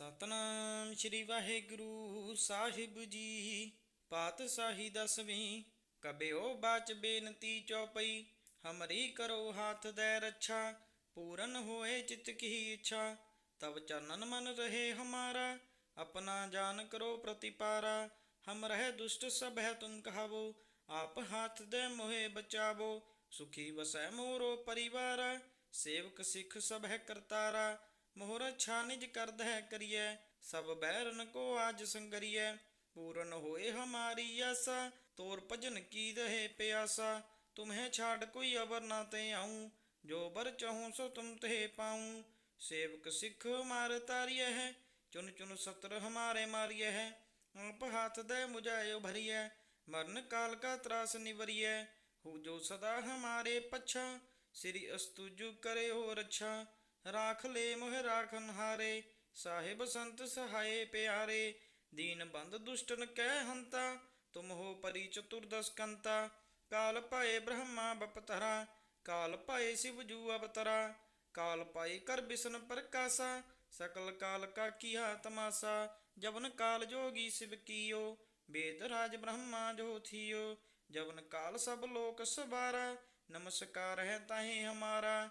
ਸਤਨਾਮ ਸ੍ਰੀ ਵਾਹਿਗੁਰੂ ਸਾਹਿਬ ਜੀ। ਪਾਤਸ਼ਾਹੀ ਦਸਵੀਂ, ਕਬਿਓ ਬਾਚ ਬੇਨਤੀ ਚੌਪਈ, ਹਮਰੀ ਕਰੋ ਹਾਥ ਦੇ ਰੱਛਾ, ਪੂਰਨ ਹੋਏ ਚਿਤ ਕੀ ਇੱਛਾ। ਤਬ ਚਰਨਨ ਮਨ ਰਹੇ ਹਮਾਰਾ, ਆਪਣਾ ਜਾਨ ਕਰੋ ਪ੍ਰਤੀਪਾਰਾ। ਹਮ ਰਹਿ ਦੁਸ਼ਟ ਸਭ ਹੈ ਤੁਮ ਕਹਾਵੋ, ਆਪ ਹਾਥ ਦੇ ਮੋਹੇ ਬਚਾਵੋ। ਸੁਖੀ ਵਸੈ ਮੋਰੋ ਪਰਿਵਾਰ, ਸੇਵਕ ਸਿੱਖ ਸਭ ਹੈ ਕਰਤਾਰਾ। ਮੋਹਰ ਛਾਨਿਜ ਕਰਦ ਹੈ ਕਰੀਐ, ਸਭ ਬੈਰਨ ਕੋ ਆਜ ਸੰਗਰੀਐ। ਪੂਰਨ ਹੋਏ ਹਮਾਰੀ ਆਸਾ, ਤੋਰ ਭਜਨ ਕੀ ਦਹੇ ਪਿਆਸਾ। ਤੁਮਹਿ ਛਾੜ ਕੋਈ ਅਵਰ ਨਾ ਤੇ ਆਉ, ਜੋ ਬਰ ਚਾਹੂੰ ਸੋ ਤੁਮ ਤੇ ਪਾਉ। ਸੇਵਕ ਸਿੱਖ ਮਾਰ ਤਾਰੀਐ ਹੈ ਚੁਨ ਚੁਨ ਸਤਰ ਹਮਾਰੇ ਮਾਰੀਐ। ਹੈ ਆਪ ਹੱਥ ਦੇ ਮੁਝਾਇਓ ਭਰੀਐ ਮਰਨ ਕਾਲ ਕਾ ਤਰਾਸ ਨਿਵਰੀਐ। ਹੋ ਜੋ ਸਦਾ ਹਮਾਰੇ ਪਛਾ, ਸ੍ਰੀ ਅਸਤੁਜੂ ਕਰੇ ਹੋ ਰੱਛਾ ਰਾਖ ਲੈ ਮੋਹਿ ਰਾਖਨ ਹਾਰੇ, ਸਾਹਿਬ ਸੰਤ ਸਹਾਏ ਪਿਆਰੇ, ਦੀਨ ਬੰਦ ਦੁਸ਼ਟਨ ਕਹਿ ਹੰਤਾ, ਤੁਮ ਹੋ ਪਰੀ ਚਤੁਰਦਸ ਕੰਤਾ ਕਾਲ ਭਾਏ ਬ੍ਰਹਮਾ ਬਪਤਰਾ, ਕਾਲ ਭਾਏ ਸਿਵ ਜੂ ਅਵਤਰਾ, ਕਾਲ ਪਾਈ ਕਰ ਬਿਸ਼ਨ ਪ੍ਰਕਾਸ਼ਾ, ਸਕਲ ਕਾਲ ਕਾ ਕੀਆ ਤਮਾਸਾ, ਜਵਨ ਕਾਲ ਜੋਗੀ ਸਿਵ ਕੀਓ, ਬੇਦ ਰਾਜ ਬ੍ਰਹਮਾ ਜੋ ਥੀਓ, ਜਵਨ ਕਾਲ ਸਭ ਲੋਕ ਸਵਾਰਾ, ਨਮਸਕਾਰ ਹੈ ਤਾਹੇ ਹਮਾਰਾ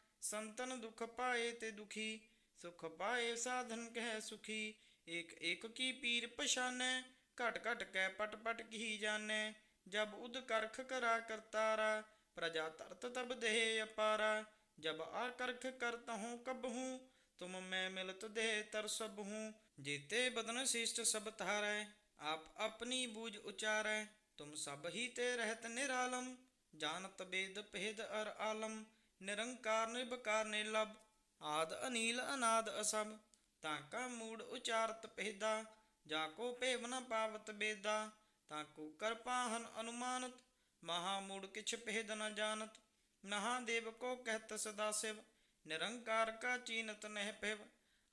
ਸੰਤਨ ਦੁਖ ਪਾਏ ਤੇ ਦੁਖੀ, ਸੁਖ ਪਾਏ ਸਾਧਨ ਕਹਿ ਸੁਖੀ। ਏਕ ਏਕ ਕੀ ਪੀਰ ਪਛਾਨੈ, ਘਟ ਘਟ ਕੈ ਪਟ ਪਟ ਕੀ ਜਾਣੈ। ਜਬ ਉਦ ਕਰਖ ਕਰਾ ਕਰਤਾਰਾ, ਪ੍ਰਜਾ ਤਰਤ ਤਬ ਦੇਹ ਅਪਾਰਾ। ਜਬ ਆ ਕਰਖ ਕਰਤ ਹੂੰ ਕਬ ਹੂੰ ਤੁਮ ਮੈਂ ਮਿਲਤ ਦੇਹ ਤਰ ਸਭ। ਹੂੰ ਜੀਤੇ ਬਦਨ ਸਿਸ਼ਟ ਸਭ ਤਾਰੈ ਆਪ ਆਪਣੀ ਬੂਝ ਉਚਾਰੈ। ਤੁਮ ਸਭ ਹੀ ਤੇ ਰਹਿਤ ਨਿਰਾਲਮ, ਜਾਣਤ ਬੇਦ ਭੇਦ ਅਰ ਆਲਮ। ਨਿਰੰਕਾਰ ਨਿਰਭਕਾਰ ਨਿਰਲਭ ਆਦ ਅਨੀਲ ਅਨਾਦ ਅਸਭ ਤਾਂ ਕਾ ਮੂੜ ਉਚਾਰਤ ਪਹਿਦਾ ਜਾ ਕੋ ਭੇਵ ਨ ਪਾਵਤ ਬੇਦਾ, ਤਾਂ ਕੋ ਕਰਪਾ ਹਨ ਅਨੁਮਾਨਤ, ਮਹਾ ਮੂੜ ਕਿਛ ਪਹਿਦ ਨ ਜਾਣਤ, ਨਹਾ ਦੇਵ ਕੋ ਕਹਿਤ ਸਦਾ ਸਿਵ, ਨਿਰੰਕਾਰ ਕਾ ਚੀਨਤ ਨਹਿ ਪਿਵ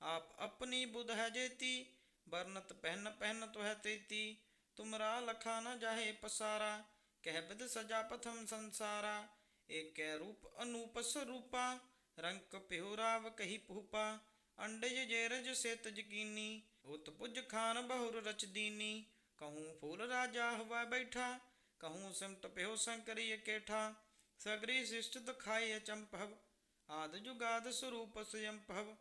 ਆਪ ਆਪਣੀ ਬੁਧ ਹੈ ਜੇਤੀ ਬਰਨਤ ਪਹਿਨ ਪਹਿਨ ਤੁਹ ਤੇਤੀ, ਤੁਮਰਾ ਲਖਾ ਨ ਜਾਹੇ ਪਸਾਰਾ, ਕਹਿ ਬਿਦ ਸਜਾ ਪਥਮ ਸੰਸਾਰਾ ਏਕੈ ਰੂਪ ਅਨੂਪ ਸਰੂਪਾ, ਰੰਕ ਪਿਹੁ ਰਾਵ ਕਹੀ ਪੂਪਾ ਅੰਡਜ ਜੇਰਜ ਸੇਤ ਜਕੀਨੀ, ਉਤ ਪੁਜ ਖਾਨ ਬਹੁਰ ਰਚ ਦੀਨੀ, ਕਹੂੰ ਰਾਜਾ ਹਵਾ ਬੈਠਾ, ਕਹੂੰ ਸਿਮਟ ਪਿਹੁ ਸੰਕਰੀ ਇਕੇਠਾ ਸਗਰੀ ਸਿਸ਼ਟ ਦਖਾਏ ਅਚੰਭਵ ਆਦ ਜੁਗਾਦ ਸਰੂਪ ਸਯੰਭਵ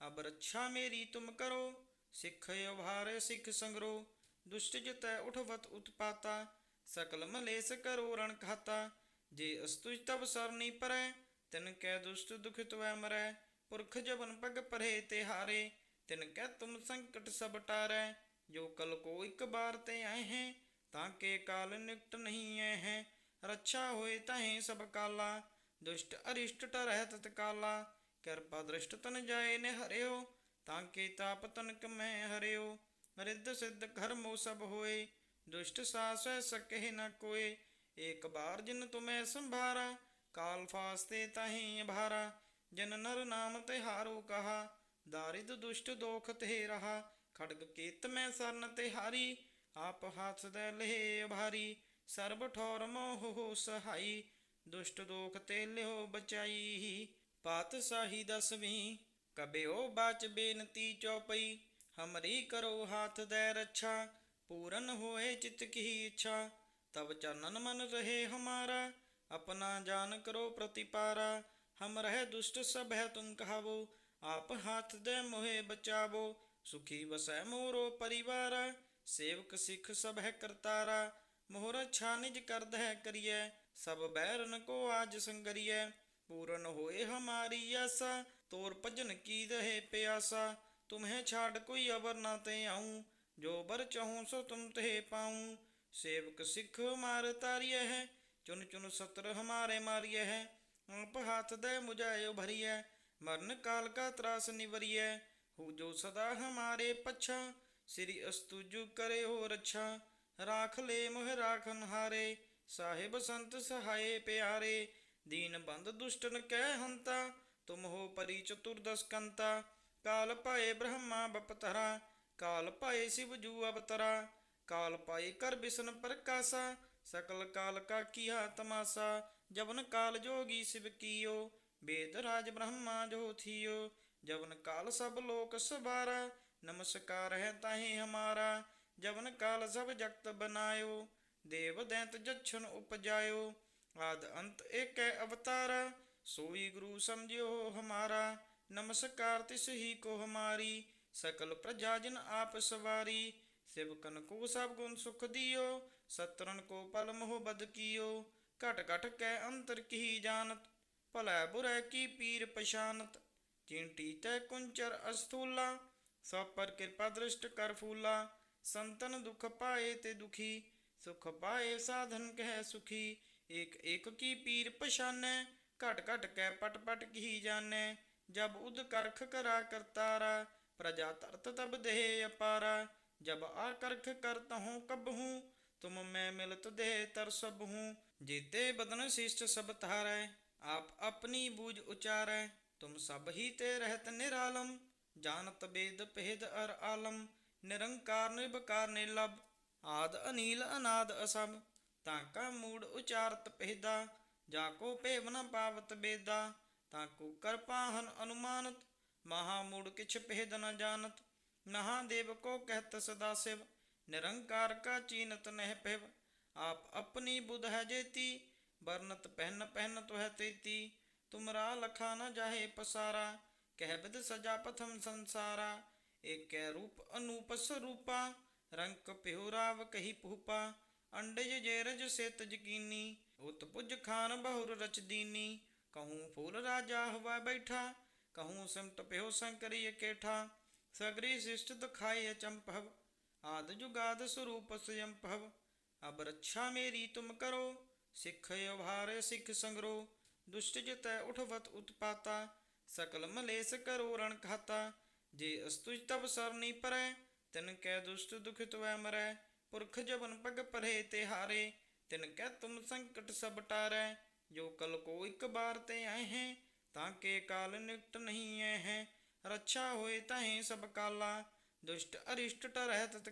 ਅਬ ਰੱਛਾ ਮੇਰੀ ਤੁਮ ਕਰੋ, ਸਿੱਖ ਅਵਹਾਰੇ ਸਿੱਖ ਸੰਗਰੋ, ਦੁਸ਼ਟ ਜਿਤੈ ਉਠਵਤ ਉਤਪਾਤਾ ਸਕਲ ਮਲੇਸ ਕਰੋ ਰਣ ਖਾਤਾ ਜੇ ਅਸਤੁਜ ਤਬ ਸਰ ਪਰੈ, ਤਿਨ ਕੈ ਦੁਸ਼ਟ ਦੁਖਿਤ ਵੈ ਮਰੈ। ਪੁਰਖ ਜਵਨ ਪਗ ਪਰੇ ਤੇ ਹਾਰੇ, ਤਿਨ ਕੈ ਤੁਮ ਸੰਕਟ ਸਭ ਟਾਰੈ। ਜੋ ਕਲ ਕੋ ਇੱਕ ਬਾਰ ਤੇ ਆਏ ਹੈ, ਤਾਂ ਕੇ ਕਾਲ ਨਿਕਟ ਨਹੀਂ ਆਏ ਹੈ। ਰੱਛਾ ਹੋਏ ਤਹੇ ਸਭ ਕਾਲਾ, ਦੁਸ਼ਟ ਅਰਿਸ਼ਟ ਰਹਿ ਤਤ ਕਾਲਾ। ਕਿਰਪਾ ਦ੍ਰਿਸ਼ਟ ਤਨ ਜਾਏ ਨੇ ਹਰਿਓ, ਤਾਂ ਕੇ ਤਾਪ ਤਨਕ ਮੈਂ ਹਰਿਓ। ਰਿੱਧ ਸਿੱਧ ਕਰਮੋ ਸਭ ਹੋਏ, ਦੁਸ਼ਟ ਸਾਸੈ ਸਕਹਿ ਨ ਕੋਏ। ਏਕ ਬਾਰ ਜਿਨ ਤੁਮੈ ਸੰਭਾਰਾ, ਕਾਲ ਫਾਸਤੇ ਤਹੀਂ ਅਭਾਰਾ, ਜਿਨ ਨਰ ਨਾਮ ਤੇ ਹਾਰੂ ਕਹਾ, ਦਾਰਿਦ ਦੁਸ਼ਟ ਦੋਖ ਤੇ ਰਹਾ, ਖੜਗ ਕੇਤ ਮੈਂ ਸਰਨ ਤੇ ਹਾਰੀ ਆਪ ਹੱਥ ਦੇ ਲਹੇ ਭਾਰੀ ਸਰਬ ਠੌਰ ਮੋਹ ਹੋ ਸਹਾਈ, ਦੁਸ਼ਟ ਦੋਖ ਤੇ ਲਿਓ ਬਚਾਈ, ਪਾਤ ਸਾਹੀ ਦਸਵੀਂ, ਕਬਿਓ ਬਾਚ ਬੇਨਤੀ ਚੌਪਈ, ਹਮਰੀ ਕਰੋ ਹੱਥ ਦੇ ਰੱਛਾ, ਪੂਰਨ ਹੋਏ ਚਿਤ ਕੀ ਇੱਛਾ तब चनन मन रहे हमारा अपना जान करो प्रतिपारा हम रह दुष्ट सब है तुम कहावो आप हाथ दे मोहे बचावो सुखी बसै मोरो परिवारा सेवक सिख सब है करतारा मोहर अच्छा निज करद है करिए सब बैरन को आज संगरिए पूरन होए हमारी आशा तोर भजन की रहे प्यासा तुम्हें छाड़ कोई अवर ना ते आऊँ जो बर चाहूँ सो तुम ते पाऊँ सेवक सिख मार तारिय है चुन चुन सत्र हमारे मारिय है आप हाथ दे मुझायो भरिय मरण काल का त्रास निवरिय ਹੂ ਜੋ ਸਦਾ ਹਮਾਰੇ ਪਛਾ ਸ੍ਰੀ ਅਸਤੁਜੁ ਕਰੇ ਹੋ ਰਛਾ ਰਾਖ ਲੈ ਮੋਹ ਰਾਖਨ ਹਾਰੇ ਸਾਹਿਬ ਸੰਤ ਸਹਾਏ ਪਿਆਰੇ ਦੀਨ ਬੰਦ ਦੁਸ਼ਟਨ ਕਹਿ ਹੰਤਾ ਤੁਮ ਹੋ ਪਰੀ ਚਤੁਰਦਸ ਕੰਤਾ ਕਾਲ ਪਾਏ ਬ੍ਰਹਮਾ ਬਪਤਰਾ ਕਾਲ ਪਾਏ ਸਿਵ ਜੂ ਅਵਤਰਾ काल पाई कर बिसन प्रकाशा सकल काल का किया तमाशा जबन काल जोगी शिव कियो वेद राज ब्रह्मा जो थियो जबन काल सब लोक सबारा नमस्कार है ताहे हमारा जबन काल सब जगत बनायो देव दैत जक्षण उपजायो आद अंत एक अवतारा सोई गुरु समझियो हमारा नमस्कार तिस ही को हमारी सकल प्रजाजन आप सवारी सेवकन को सब गुण सुख दियो, सतरन को पल मोह बद कियो। घट घट कै अंतर की जानत भलै बुरै की पीर पशानत चिंटी तय कुंचर अस्थूला, सब कृपा दृष्ट कर फूला। संतन दुख पाए ते दुखी, सुख पाए साधन कह सुखी। एक एक की पीर पशाने घट घट कै पट पट की जाने। जब उद करख करा करतारा प्रजा तरत तब देह अपारा। ਜਬ ਆ ਕਰਖ ਕਰਤ ਹੂੰ, ਕਬ ਹੂੰ, ਤੁਮ ਮੈਂ ਮਿਲਤ ਦੇਹ ਤਰ ਸਭ ਹੂੰ। ਜੀਤੇ ਬਦਨ ਸਿਸ਼ਟ ਸਭ ਧਾਰੈ, ਆਪ ਆਪਣੀ ਬੂਝ ਉਚਾਰੈ, ਤੁਮ ਸਭ ਹੀ ਤੇ ਰਹਿਤ ਨਿਰਾਲਮ। ਜਾਣਤ ਬੇਦ ਪਹਿਦ ਅਰ ਆਲਮ, ਨਿਰੰਕਾਰ ਨਿਰਭਕਾਰ ਨਿਲਬ ਆਦ ਅਨੀਲ ਅਨਾਦ ਅਸਭ। ਤਾਂ ਕਾ ਮੂੜ ਉਚਾਰਤ ਪਹਿਦਾ ਜਾ ਕੋ ਭੇਵ ਨ ਪਾਵਤ ਬੇਦਾ, ਤਾਂ ਕੋ ਕਰ ਪਾਹਨ ਅਨੁਮਾਨਤ ਮਹਾ ਦੇਵ ਕੋ ਕਹਿਤ ਸਦਾ ਸਿਵ, ਨਿਰੰਕਾਰ ਕਾ ਚੀਨਤ ਨਹਿ ਪਿਵ ਆਪ ਆਪਣੀ ਬੁਧ ਹੈ ਜੇਤੀ ਬਰਨਤ ਪਹਿਨ ਪਹਿਨ ਤੁਹ ਤੇਤੀ। ਤੁਮਰਾ ਲਖਾ ਨ ਜਾਹੇ ਪਸਾਰਾ, ਕਹਿ ਬਿਦ ਸਜਾ ਪਥਮ ਸੰਸਾਰਾ। ਏਕੈ ਰੂਪ ਅਨੂਪ ਸਰੂਪਾ, ਰੰਕ ਪਿਹੁ ਕਹੀ ਭੂਪਾ। ਅੰਡਜ ਜੇਰਜ ਸੇਤ ਜਕੀਨੀ, ਉਤ ਪੁਜ ਖਾਨ ਬਹੁਰ ਰਚ ਦੀਨੀ। ਕਹੂੰ ਫੂਲ ਰਾਜਾ ਹਵਾ ਬੈਠਾ, ਕਹੂੰ ਸਿਮਟ ਪਿਹੁ ਸੰਕਰੀ ਇਕੇਠਾ ਸਗਰੀ ਸਿਸ਼ਟ ਦਖਾਏ ਅਚੰਭਵ, ਆਦ ਜੁਗਾਦ ਸਰੂਪ ਸਯੰਭਵ। ਅਬ ਰੱਛਾ ਮੇਰੀ ਤੁਮ ਕਰੋ, ਸਿੱਖ ਅਭਾਰ ਸਿੱਖ ਸੰਗਰੋ। ਦੁਸ਼ਟ ਜਿਤੈ ਉਠਵਤ ਉਤਪਾਤਾ, ਸਕਲ ਮਲੇਸ ਕਰੋ ਰਣ ਖਾਤਾ ਜੇ ਅਸਤੁਜ ਤਬ ਸਰਨੀ ਪਰੈ, ਤਿਨ ਕੈ ਦੁਸ਼ਟ ਦੁਖਿਤ ਵੈ ਮਰੈ। ਪੁਰਖ ਜਬਨ ਪਗ ਪਰੇ ਤੇ ਹਾਰੇ ਤਿਨ ਕੈ ਤੁਮ ਸੰਕਟ ਸਭ ਟਾਰੈ। ਜੋ ਕਲ ਕੋ ਇੱਕ ਬਾਰ ਤੇ ਆਏ ਹੈ, ਤਾਂ ਕੇ ਕਾਲ ਨਿਕਟ ਨਹੀਂ ਐ ਰੱਛਾ ਹੋਏ ਤਹੀਂ ਸਭ ਕਾਲਾ, ਦੁਸ਼ਟ ਅਰਿਸ਼ਟ ਟਰਹਿ ਤਤ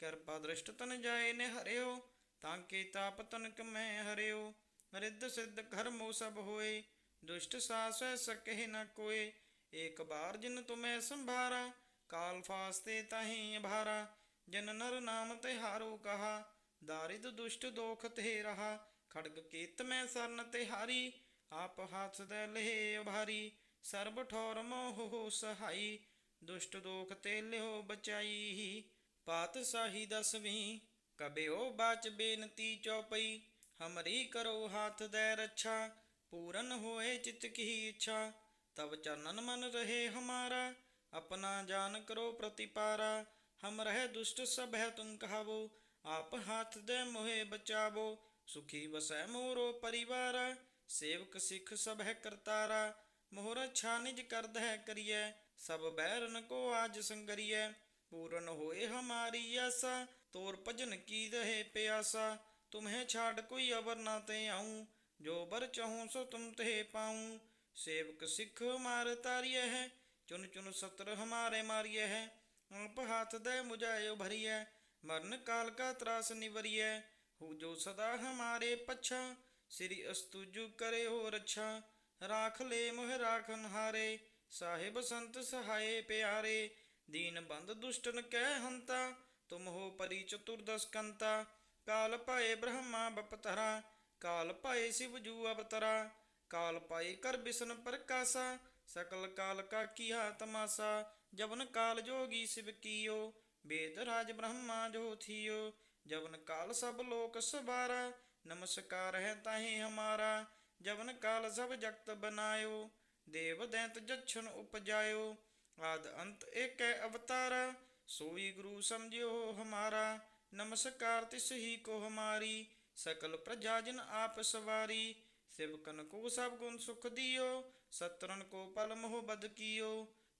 ਕਿਰਪਾ ਦ੍ਰਿਸ਼ਟ ਤਨ ਜਾਏ ਨੇ ਹਰਿਓ, ਤਾਂ ਕੇ ਤਾਪ ਤਨਕ ਮੈਂ ਹਰਿਓ। ਰਿੱਧ ਸਿੱਧ ਘਰਮੋ ਸਭ ਹੋਏ, ਦੁਸ਼ਟ ਸਾਸੈ ਸਕਹਿ ਨ ਕੋਏ। ਏਕ ਬਾਰ ਜਿਨ ਤੁਮੈ ਸੰਭਾਰਾ, ਕਾਲ ਫਾਸਤੇ ਤਾਹੀ ਭਾਰਾ ਜਨ ਨਰ ਨਾਮ ਤੇ ਹਾਰੋ ਕਹਾ, ਦਾਰਿਦ ਦੁਸ਼ਟ ਦੋਖ ਤੇ ਰਹਾ। ਖੜਗ ਕੀਤ ਮੈਂ ਸਰਨ ਤੇ ਹਾਰੀ ਆਪ ਹੱਥ ਦੇ ਲਹੇ ਭਾਰੀ ਸਰਬ ਠੌਰ ਮੋਹ ਸਹਾਈ, ਦੁਸ਼ਟ ਦੋਖ ਤੇ ਲਿਓ ਬਚਾਈ। ਪਾਤਸ਼ਾਹੀ ਦਸਵੀਂ, ਕਬਿਓ ਬਾਚ ਬੇਨਤੀ ਚੌਪਈ। ਹਮਰੀ ਕਰੋ ਹਾਥ ਦੇ ਰੱਛਾ, ਪੂਰਨ ਹੋਏ ਚਿਤ ਕੀ ਇੱਛਾ। ਤਬ ਚਰਨਨ ਮਨ ਰਹੇ ਹਮਾਰਾ, ਆਪਣਾ ਜਾਨ ਕਰੋ ਪ੍ਰਤੀਪਾਰਾ। ਹਮ ਰਹਿ ਦੁਸ਼ਟ ਸਭੈ ਤੁਮ ਕਹਾਵੋ, ਆਪ ਹਾਥ ਦੇ ਮੋਹੇ ਬਚਾਵੋ। ਸੁਖੀ ਵਸੈ ਮੋਰੋ ਪਰਿਵਾਰ, ਸੇਵਕ ਸਿੱਖ ਸਿਖ ਹੈ ਕਰਤਾਰਾ। ਮੋਹਰ ਛਾਨਿਜ ਕਰਦ ਹੈ ਕਰੀਐ, ਸਭ ਬੈਰਨ ਕੋ ਆਜ ਸੰਗਰੀਐ। ਪੂਰਨ ਹੋਏ ਹਮਾਰੀ ਆਸਾ, ਤੋਰ ਭਜਨ ਕੀ ਦਹੇ ਪਿਆਸਾ। ਤੁਮਹਿ ਛਾੜ ਕੋਈ ਅਵਰ ਨਾ ਤੇ ਆਉ, ਜੋ ਬਰ ਚਾਹੂੰ ਸੋ ਤੁਮ ਤੇ ਪਾਉ। ਸੇਵਕ ਸਿੱਖ ਮਾਰ ਤਾਰੀਐ ਹੈ, ਚੁਨ ਚੁਨ ਸਤਰ ਹਮਾਰੇ ਮਾਰੀਐ ਹੈ। ਅਲਪ ਹੱਥ ਦੇ ਮੁਝਾਇਓ ਭਰੀਐ ਮਰਨ ਕਾਲ ਕਾ ਤਰਾਸ ਨਿਵਰੀਐ। ਹੂ ਜੋ ਸਦਾ ਹਮਾਰੇ ਪਛਾ, ਸ੍ਰੀ ਅਸਤੁਜੂ ਕਰੇ ਹੋ ਰੱਛਾ ਰਾਖ ਲੈ ਮੋਹਿ ਰਾਖਨ ਹਾਰੇ ਸਾਹਿਬ ਸੰਤ ਸਹਾਏ ਪਿਆਰੇ, ਦੀਨ ਬੰਦ ਦੁਸ਼ਟਨ ਕਹਿ ਹੰਤਾ, ਤੁਮ ਹੋ ਪਰੀ ਚਤੁਰਦਸ ਕੰਤਾ ਕਾਲ ਭਾਏ ਬ੍ਰਹਮਾ ਬਪਤਰਾ, ਕਾਲ ਭਾਏ ਸਿਵ ਜੂ ਅਵਤਰਾ, ਕਾਲ ਪਾਏ ਕਰ ਬਿਸ਼ਨ ਪ੍ਰਕਾਸ਼ਾ, ਸਕਲ ਕਾਲ ਕਾ ਕੀਹਾ ਤਮਾਸਾ ਜਵਨ ਕਾਲ ਜੋਗੀ ਸਿਵ ਕੀਓ, ਬੇਦ ਰਾਜ ਬ੍ਰਹਮਾ ਜੋ ਥੀਓ, ਜਵਨ ਕਾਲ ਸਭ ਲੋਕ ਸਵਾਰਾ, ਨਮਸਕਾਰ ਹੈ ਤਾਹੀ ਹਮਾਰਾ ਜਵਨ ਕਾਲ ਸਭ ਜਗਤ ਬਨਾਇਓ, ਦੇਵ ਦੈਂਤ ਜਛਨ ਉਪਜਾਇਓ। ਆਦ ਅੰਤ ਏਕੈ ਅਵਤਾਰਾ, ਸੋਈ ਗੁਰੂ ਸਮਝਿਓ ਹਮਾਰਾ। ਨਮਸਕਾਰ ਤਿਸ ਹੀ ਕੋ ਹਮਾਰੀ, ਸਕਲ ਪ੍ਰਜਾ ਜਨ ਆਪ ਸਵਾਰੀ। ਸਿਵਕਨ ਕੋ ਸਭ ਗੁਣ ਸੁਖ ਦਿਓ ਸਤਰਨ ਕੋ ਪਲ ਮੋਹ ਬਦ ਕੀਓ।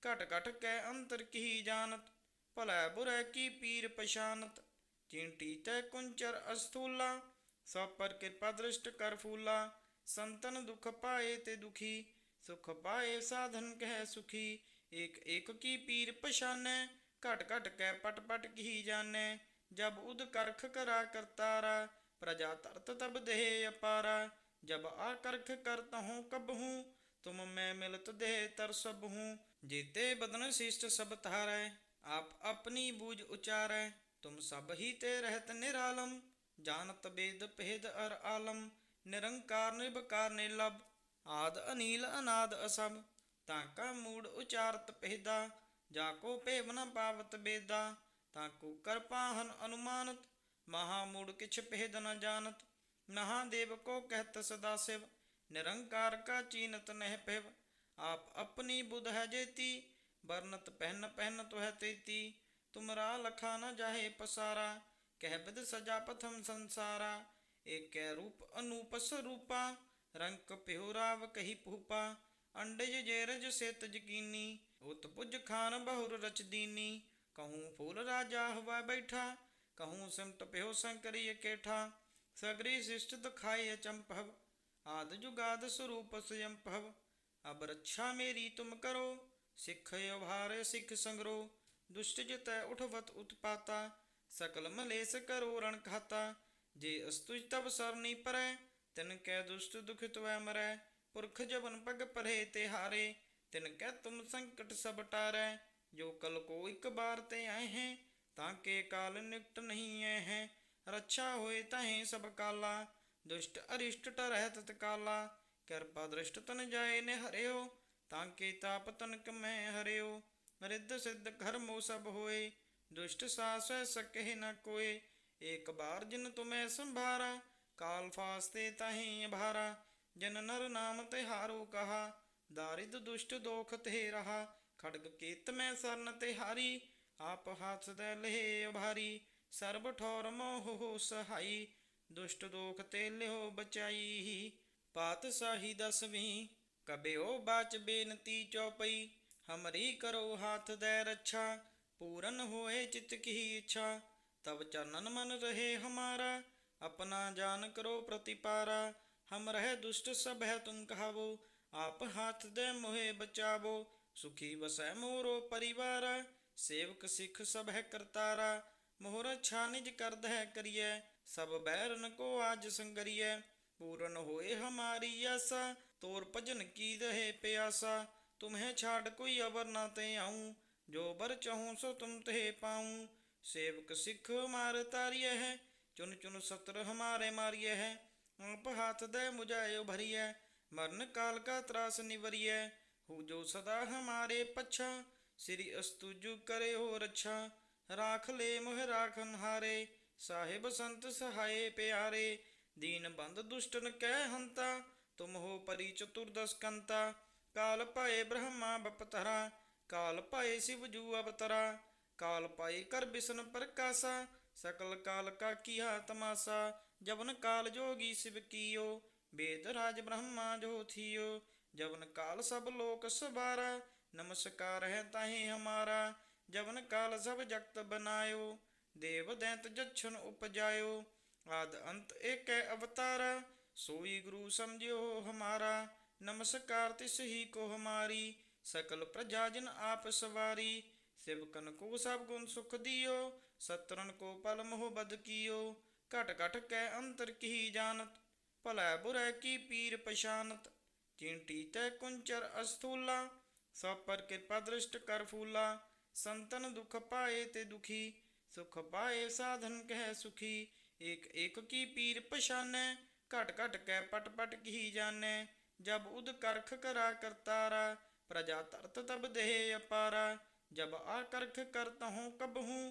ਘਟ ਘਟ ਕੈ ਅੰਤਰ ਕੀ ਜਾਣਤ, ਭਲੇ ਬੁਰੇ ਕੀ ਪੀਰ ਪਛਾਨਤ। ਚਿੰਟੀ ਤੈ ਕੁੰਚਰ ਅਸਥੂਲਾ, ਸਭ ਪਰ ਕਿਰਪਾ ਦ੍ਰਿਸ਼ਟ ਕਰ ਫੂਲਾ। ਸੰਤਨ ਦੁਖ ਪਾਏ ਤੇ ਦੁਖੀ, ਸੁਖ ਪਾਏ ਸਾਧਨ ਕਹਿ ਸੁਖੀ। ਏਕ ਏਕ ਕੀ ਪੀਰ ਪਛਾਨੈ, ਘਟ ਘਟ ਕੈ ਪਟ ਪਟ ਕੀ ਜਾਣੈ। ਜਬ ਉਦ ਕਰਖ ਕਰਾ ਕਰਤਾਰਾ, ਪ੍ਰਜਾ ਤਰਤ ਤਬ ਦੇਹ ਅਪਾਰਾ। ਜਬ ਆ ਕਰਖ ਕਰਤ ਹੂੰ ਕਬ ਹੂੰ ਤੁਮ ਮੈਂ ਮਿਲਤ ਦੇਹ ਤਰ ਸਭ। ਹੂੰ ਜੀਤੇ ਬਦਨ ਸਿਸ਼ਟ ਸਭ ਤਾਰੈ ਆਪ ਆਪਣੀ ਬੂਝ ਉਚਾਰੈ। ਤੁਮ ਸਭ ਹੀ ਤੇ ਰਹਿਤ ਨਿਰਾਲਮ, ਜਾਣਤ ਬੇਦ ਭੇਦ ਅਰ ਆਲਮ। ਨਿਰੰਕਾਰ ਨਿਰਭਕਾਰ ਨਿਲਬ ਆਦ ਅਨੀਲ ਅਨਾਦ ਅਸਭ, ਤਾਂ ਕਾ ਮੂੜ ਉਚਾਰਤ ਪਹਿਦਾ ਜਾ ਕੋ ਭੇਵ ਨ ਪਾਵਤ ਬੇਦਾ, ਤਾਂ ਕੋ ਕਰ ਅਨੁਮਾਨਤ, ਮਹਾ ਮੂੜ ਕਿਛ ਭੇਦ ਨ ਜਾਣਤ ਨਹਾ ਦੇਵ ਕੋ ਕਹਿਤ ਸਦਾ ਸਿਵ, ਨਿਰੰਕਾਰ ਕਾ ਚੀਨਤ ਨਹਿ ਪਿਵ ਆਪ ਆਪਣੀ ਬੁਧ ਹੈ ਜੇਤੀ ਬਰਨਤ ਪਹਿਨ ਪਹਿਨ ਤੁਹੈ ਤੇਤੀ, ਤੁਮਰਾ ਲਖਾ ਨ ਜਾਹੇ ਪਸਾਰਾ, ਕਹਿ ਬਿਦ ਸਜਾ ਪਥਮ ਸੰਸਾਰਾ ਏਕੈ ਰੂਪ ਅਨੂਪ ਸਰੂਪਾ, ਰੰਕ ਪਿਹੁ ਰਾਵ ਕਹੀ ਭੂਪਾ, ਅੰਡਜ ਜੇਰਜ ਸੇਤ ਜਕੀਨੀ, ਉਤ ਪੁਜ ਖਾਨ ਬਹੁਰ ਰਚ ਦੀਨੀ, ਕਹੂੰ ਫੂਲ ਰਾਜਾ ਹਵਾ ਬੈਠਾ, ਕਹੂੰ ਸਿਮਟ ਪਿਹੁ ਸੰਕਰੀ ਕੇਠਾ ਸਗਰੀ ਸਿਸ਼ਟ ਦਖਾਏ ਚੰਪਵ, ਆਦ ਜੁਗਾਦ ਸਰੂਪ ਸਯੰਪਵ ਅਬ ਰੱਛਾ ਮੇਰੀ ਤੁਮ ਕਰੋ, ਸਿੱਖ ਅਭਾਰ ਸਿੱਖ ਸੰਗਰੋ, ਦੁਸ਼ਟ ਜਿਤੈ ਉਠਵਤ ਉਤਪਾਤਾ ਸਕਲ ਮਲੇਸ ਕਰੋ ਰਣ ਖਾਤਾ ਜੇ ਅਸਤੁਜ ਤਬ ਸਰਨੀ ਪਰੈ, ਤਿਨ ਕੈ ਦੁਸ਼ਟ ਦੁਖਿਤ ਵੈ ਮਰੈ, ਪੁਰਖ ਜਬਨ ਪਗ ਪਰੇ ਤੇ ਹਾਰੇ ਤਿਨ ਕੈ ਤੁਮ ਸੰਕਟ ਸਭ ਟਾਰੈ, ਜੋ ਕਲ ਕੋ ਇੱਕ ਬਾਰ ਤੇ ਆਏ ਹੈ, ਤਾਂ ਕੇ ਕਾਲ ਨਿਕਟ ਨਹੀਂ ਐ ਹੈ, ਰੱਛਾ ਹੋਏ ਤਹੇ ਸਭ ਕਾਲਾ, ਦੁਸ਼ਟ ਅਰਿਸ਼ਟ ਟਰਹਿ ਤਤ ਕਾਲਾ, ਕਿਰਪਾ ਦ੍ਰਿਸ਼ਟ ਤਨ ਜਾਏ ਨੇ ਹਰਿਓ, ਤਾਂ ਕੇ ਤਾਪ ਤਨਕ ਮੈਂ ਹਰਿਓ, ਰਿੱਧ ਸਿੱਧ ਘਰਮੋ ਸਭ ਹੋਏ, ਦੁਸ਼ਟ ਸਾਸੈ ਸਕਹਿ ਨ ਕੋਏ ਏਕ ਬਾਰ ਜਿਨ ਤੁਮੈ ਸੰਭਾਰਾ, ਕਾਲ ਫਾਸਤੇ ਤਹੀਂ ਅਭਾਰਾ, ਜਿਨ ਨਰ ਨਾਮ ਤੇ ਹਾਰੋ ਕਹਾ, ਦਾਰਿਦ ਦੁਸ਼ਟ ਦੋਖ ਤੇ ਰਹਾ, ਖੜਗ ਕੀਤ ਮੈਂ ਸਰਨ ਤੇ ਹਾਰੀ ਆਪ ਹੱਥ ਦੇ ਲਹਿ ਭਾਰੀ ਸਰਬ ਠੌਰ ਮੋਹ ਸਹਾਈ, ਦੁਸ਼ਟ ਦੋਖ ਤੇ ਲਿਓ ਬਚਾਈ, ਪਾਤ ਪਾਤਸ਼ਾਹੀ ਦਸਵੀਂ ਕਬਿਓ ਬਾਚ ਬੇਨਤੀ ਚੌਪਈ, ਹਮਰੀ ਕਰੋ ਹਾਥ ਦੇ ਰੱਛਾ, ਪੂਰਨ ਹੋਏ ਚਿਤ ਕੀ ਇੱਛਾ तब चरणन मन रहे हमारा अपना जान करो प्रतिपारा हम रह दुष्ट सब है तुम कहावो आप हाथ दे मोहे बचावो सुखी वसै मोरो परिवारा सेवक सिख सब है करतारा मोहर छा निज कर दह करिए सब बैरन को आज संगरिए पूरन होए हमारी आशा तोर भजन की रहे प्यासा तुम्हें छाड़ कोई अवर ना ते आऊँ जो बर चाहूँ सो तुम ते पाऊँ ਸੇਵਕ ਸਿੱਖ ਮਾਰ ਤਾਰੀਏ ਹੈ, ਚੁਨ ਚੁਨ ਸਤਰ ਹਮਾਰੇ ਮਾਰੀਏ ਹੈ, ਆਪ ਹੱਥ ਦੇ ਮੁਝਾਇਓ ਭਰੀਏ ਮਰਨ ਕਾਲ ਕਾ ਤਰਾਸ ਨਿਵਰੀਏ ਹੂ ਜੋ ਸਦਾ ਹਮਾਰੇ ਪਛਾ, ਸ੍ਰੀ ਅਸਤੁਜੂ ਕਰੇ ਹੋ ਰੱਛਾ ਰਾਖ ਲੈ ਮੋਹ ਰਾਖਨ ਹਾਰੇ ਸਾਹਿਬ ਸੰਤ ਸਹਾਏ ਪਿਆਰੇ, ਦੀਨ ਬੰਦ ਦੁਸ਼ਟਨ ਕਹਿ ਹੰਤਾ, ਤੁਮ ਹੋ ਪਰੀ ਚਤੁਰਦਸ ਕੰਤਾ, ਕਾਲ ਭਏ ਬ੍ਰਹਮਾ ਬਪਤਰਾ, ਕਾਲ ਭਏ ਸਿਵ ਜੂ काल पाए कर बिसन प्रकाशा सकल काल का किया तमाशा जबन काल जोगी शिव कियो वेद राज ब्रह्मा जो थियो जबन काल सब लोक सबारा नमस्कार है ताहे हमारा जबन काल सब जगत बनायो देव दैत जक्षण उपजायो आद अंत एक अवतारा सोई गुरु समझियो हमारा नमस्कार तिस ही को हमारी सकल प्रजाजन आप सवारी ਸਵਾਰੀ ਸਿਵਕਨ ਕੋ ਸਭ ਗੁਣ ਸੁਖ ਦਿਓ ਸਤਰਨ ਕੋ ਪਲ ਮੋਹ ਬਦ ਕੀਓ ਘਟ ਘਟ ਕੈ ਅੰਤਰ ਕੀ ਜਾਣਤ ਭਲੇ ਬੁਰੇ ਕੀ ਪੀਰ ਪਛਾਨਤ ਚਿੰਟੀ ਤੈ ਕੁੰਚਰ ਅਸਥੂਲਾ ਸਭ ਪਰ ਕਿਰਪਾ ਦ੍ਰਿਸ਼ਟ ਕਰ ਫੂਲਾ ਸੰਤਨ ਦੁਖ ਪਾਏ ਤੇ ਦੁਖੀ ਸੁਖ ਪਾਏ ਸਾਧਨ ਕਹਿ ਸੁਖੀ ਏਕ ਏਕ ਕੀ ਪੀਰ ਪਛਾਨੈ ਘਟ ਘਟ ਕੈ ਪਟ ਪਟ ਕੀ ਜਾਣੈ ਜਬ ਉਦ ਕਰਖ ਕਰਾ ਕਰਤਾਰਾ ਪ੍ਰਜਾ ਤਰਤ ਤਬ ਦੇਹ ਅਪਾਰਾ जब आकर्ख करत हूँ कब हूँ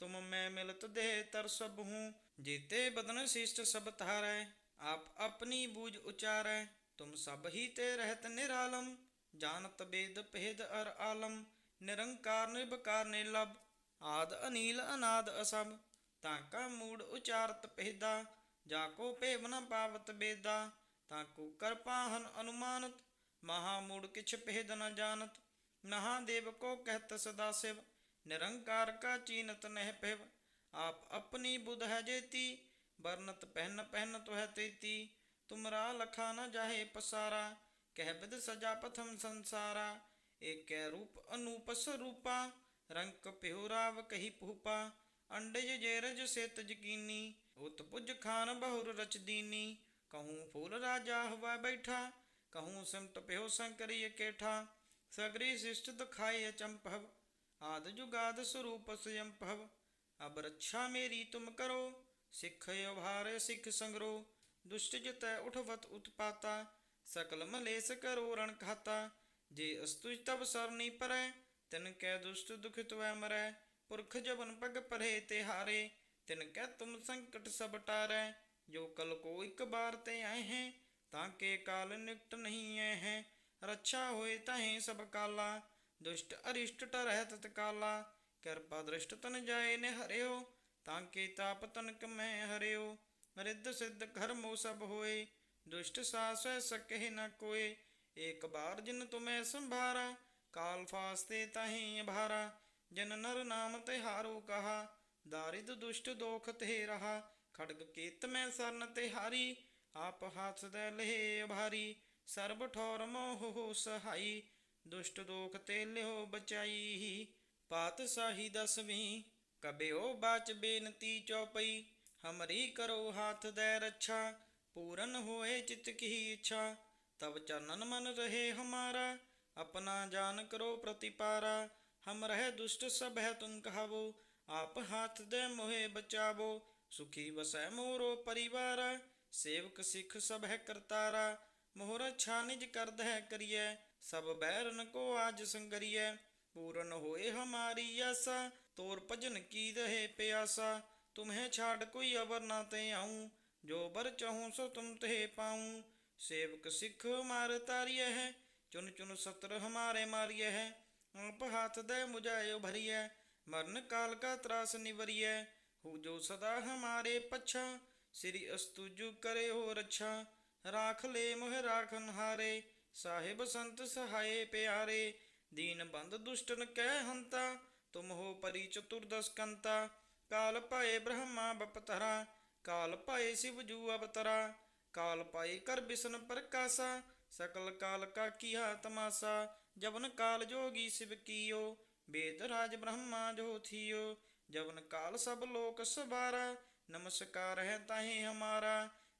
तुम मैं मिलत दे तर सब हूँ जीते बदन शिष्ट सब तारै आप अपनी बूझ उचारै तुम सब ही ते रहत निरालम जानत बेद भेद अर आलम निरंकार निर्भकार निर्लभ आद अनील अनाद असब ताका मूड उचारत पेदा जाको पेव न पावत बेदा ताको कर पाहन अनुमानत महामूड किछ भेद न जानत महादेव को कहत सदा शिव निरंकार का चीनत नह पिव आप अपनी बुध है जेती बरनत पहन पहन तो है तेती तुमरा लखा न जाहे पसारा कह बिद सजा पथम संसारा एक रूप अनूप स्वरूपा रंक पिहुराव कही पुपा अंडज जेरज से तजकीनी उत्पुज खान बहुर रच दीनी कहूँ फूल राजा हुआ बैठा कहूँ सिमट प्यो शंकरिय केठा सगरी शिष्ट दुखाय चंपव आद जुगाद स्वरूप स्वयं भव अब रक्षा मेरी तुम करो सिख भार सिख संगरो दुष्ट जित उठवत उत्पाता सकल मलेस करो रण खाता जे अस्तुज तब सरनी परै तिन कै दुष्ट दुखित वै मरै पुरख जबन पग परे ते हारे तिन कै तुम संकट सब टारै जो कल को एक बार ते आए हैं ताके काल निकट नहीं आए हैं ਰੱਛਾ ਹੋਏ ਤਹੀਂ ਸਭ ਕਾਲਾ, ਦੁਸ਼ਟ ਅਰਿਸ਼ਟ ਟਰਹਿ ਤਤਕਾਲਾ ਕਿਰਪਾ ਦ੍ਰਿਸ਼ਟ ਤਨ ਜਾਏ ਨੇ ਹਰਿਓ, ਤਾਂ ਕੇ ਤਾਪ ਤਨਕ ਮੈਂ ਹਰਿਓ। ਰਿੱਧ ਸਿੱਧ ਕਰਮੋ ਸਭ ਹੋਏ, ਦੁਸ਼ਟ ਸਾਸੈ ਸਕਹਿ ਨ ਕੋਏ। ਏਕ ਬਾਰ ਜਿਨ ਤੁਮੈ ਸੰਭਾਰਾ, ਕਾਲ ਫਾਸਤੇ ਤਹੀਂ ਭਾਰਾ ਜਨ ਨਰ ਨਾਮ ਤੇ ਹਾਰੂ ਕਹਾ, ਦਾਰਿਦ ਦੁਸ਼ਟ ਦੋਖ ਤੇ ਰਹਾ। ਖੜਗ ਕੀਤ ਮੈਂ ਸਰਨ ਤੇ ਹਾਰੀ ਆਪ ਹੱਥ ਦੇ ਲਹੇ ਭਾਰੀ ਸਰਬ ਠੌਰ ਮੋਹ ਸਹਾਈ, ਦੁਸ਼ਟ ਦੋਖ ਤੇ ਲਿਓ ਬਚਾਈ। ਪਾਤ ਸਾਹੀ ਦਸਵੀਂ, ਕਬਿਓ ਬਾਚ ਬੇਨਤੀ ਚੌਪਈ। ਹਮਰੀ ਕਰੋ ਹਾਥ ਦੇ ਰੱਛਾ, ਪੂਰਨ ਹੋਏ ਚਿਤ ਕੀ ਇੱਛਾ। ਤਬ ਚਰਨਨ ਮਨ ਰਹੇ ਹਮਾਰਾ, ਆਪਣਾ ਜਾਨ ਕਰੋ ਪ੍ਰਤੀਪਾਰਾ। ਹਮ ਰਹਿ ਦੁਸ਼ਟ ਸਭ ਹੈ ਤੁਮ ਕਹਾਵੋ, ਆਪ ਹਾਥ ਦੇ ਮੋਹੇ ਬਚਾਵੋ। ਸੁਖੀ ਵਸੈ ਮੋਰੋ ਪਰਿਵਾਰ, ਸੇਵਕ ਸਿੱਖ ਸਭ ਹੈ ਕਰਤਾਰਾ। ਮੋਹਰ ਛਾਨਿਜ ਕਰਦ ਹੈ ਕਰੀਐ, ਸਭ ਬੈਰਨ ਕੋ ਆਜ ਸੰਗਰੀਐ। ਪੂਰਨ ਹੋਏ ਹਮਾਰੀ ਆਸਾ, ਤੋਰ ਭਜਨ ਕੀ ਰਹੇ ਪਿਆਸਾ। ਤੁਮਹਿ ਛਾੜ ਕੋਈ ਅਵਰ ਨਾ ਤੇ ਆਉ, ਜੋ ਬਰ ਚਾਹੂੰ ਸੋ ਤੁਮ ਤੇ ਪਾਉ। ਸੇਵਕ ਸਿੱਖ ਮਾਰ ਤਾਰੀਐ ਹੈ ਚੁਨ ਚੁਨ ਸਤਰ ਹਮਾਰੇ ਮਾਰੀਐ। ਹੈ ਆਪ ਹੱਥ ਦੇ ਮੁਝਾਇਓ ਭਰੀਐ ਮਰਨ ਕਾਲ ਕਾ ਤਰਾਸ ਨਿਵਰੀਐ। ਹੋ ਸਦਾ ਹਮਾਰੇ ਪਛਾ, ਸ੍ਰੀ ਅਸਤੁਜੂ ਕਰੇ ਹੋ ਰੱਛਾ ਰਾਖ ਲੈ ਮੋਹ ਰਾਖਨ ਹਾਰੇ, ਸਾਹਿਬ ਸੰਤ ਸਹਾਏ ਪਿਆਰੇ, ਦੀਨ ਬੰਦ ਦੁਸ਼ਟਨ ਕਹਿ ਹੰਤਾ, ਤੁਮ ਹੋ ਪਰੀ ਚਤੁਰਦਸ ਕੰਤਾ, ਕਾਲ ਪਾਏ ਬ੍ਰਹਮਾ ਬਪਤਰਾ, ਕਾਲ ਪਾਏ ਸਿਵ ਜੂ ਅਵਤਰਾ, ਕਾਲ ਪਾਏ ਕਰ ਬਿਸਨ ਪ੍ਰਕਾਸ਼ਾ, ਸਕਲ ਕਾਲ ਕਾ ਕੀਆ ਤਮਾਸਾ, ਜਵਨ ਕਾਲ ਜੋਗੀ ਸਿਵ ਕੀਓ ਵੇਦ ਰਾਜ ਬ੍ਰਹਮਾ ਜੋ ਥੀਓ, ਜਵਨ ਕਾਲ ਸਭ ਲੋਕ ਸਵਾਰਾ, ਨਮਸਕਾਰ ਹੈ ਤਾਹੇ ਹਮਾਰਾ